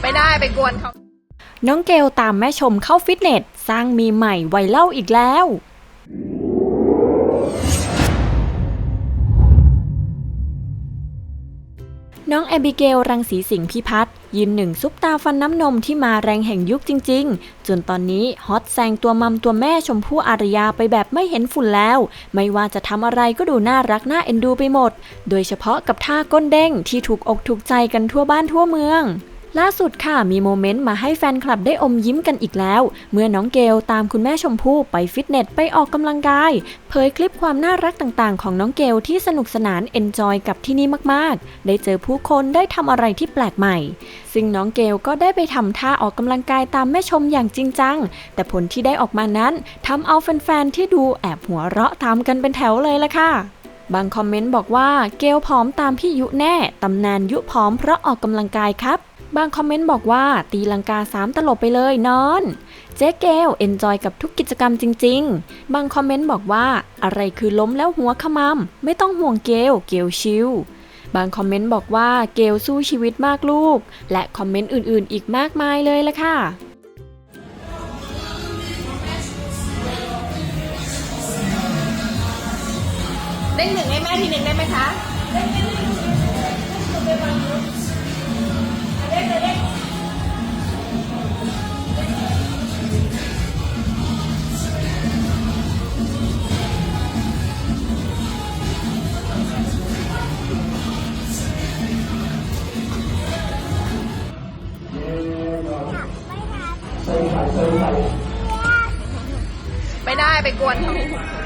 ไม่ได้ไปกวนเขา น้องเกลตามแม่ชมเข้าฟิตเนส สร้างมีใหม่ไวเล่าอีกแล้ว น้องแอบิเกลรังสีสิงห์พิพัฒน์ยืนหนึ่งซุปตาฟันน้ำนมที่มาแรงแห่งยุคจริง ๆ จนตอนนี้ฮอตแซงตัวมัมตัวแม่ชมพู่อารยาไปแบบไม่เห็นฝุ่นแล้ว ไม่ว่าจะทำอะไรก็ดูน่ารักน่าเอ็นดูไปหมด โดยเฉพาะกับท่าก้นเด้งที่ถูกอกถูกใจกันทั่วบ้านทั่วเมือง ล่าสุดค่ะมีโมเมนต์มาให้แฟนคลับได้อมยิ้มกันอีกแล้ว เมื่อน้องเกลตามคุณแม่ชมพู่ไปฟิตเนส ไปออกกำลังกาย เผยคลิปความน่ารักต่างๆ ของน้องเกลที่สนุกสนานเอนจอยกับที่นี่มากๆ ได้เจอผู้คนได้ทำอะไรที่แปลกใหม่ ซึ่งน้องเกลก็ได้ไปทำท่าออกกำลังกายตามแม่ชมอย่างจริงจัง แต่ผลที่ได้ออกมานั้นทำเอาแฟนๆที่ดูแอบหัวเราะตามกันเป็นแถวเลยละค่ะบางคอมเมนต์บอกว่าเกลผอมตามพี่ยุแน่ตำนานยุผอมเพราะออกกำลังกายครับ บางคอมเมนต์บอกว่าตีลังกาสามตลบไปเลยนอน เจ๊เกลเอนจอยกับทุกกิจกรรมจริง ๆ บางคอมเมนต์บอกว่าอะไรคือล้มแล้วหัวขมำไม่ต้องห่วงเกลเกลชิลบางคอมเมนต์บอกว่าเกลสู้ชีวิตมากลูก และคอมเมนต์อื่นๆ อีกมากมายเลยละค่ะเด้งหนึ่งให้แม่ทีหนึ่งได้ไหมคะ 被关了。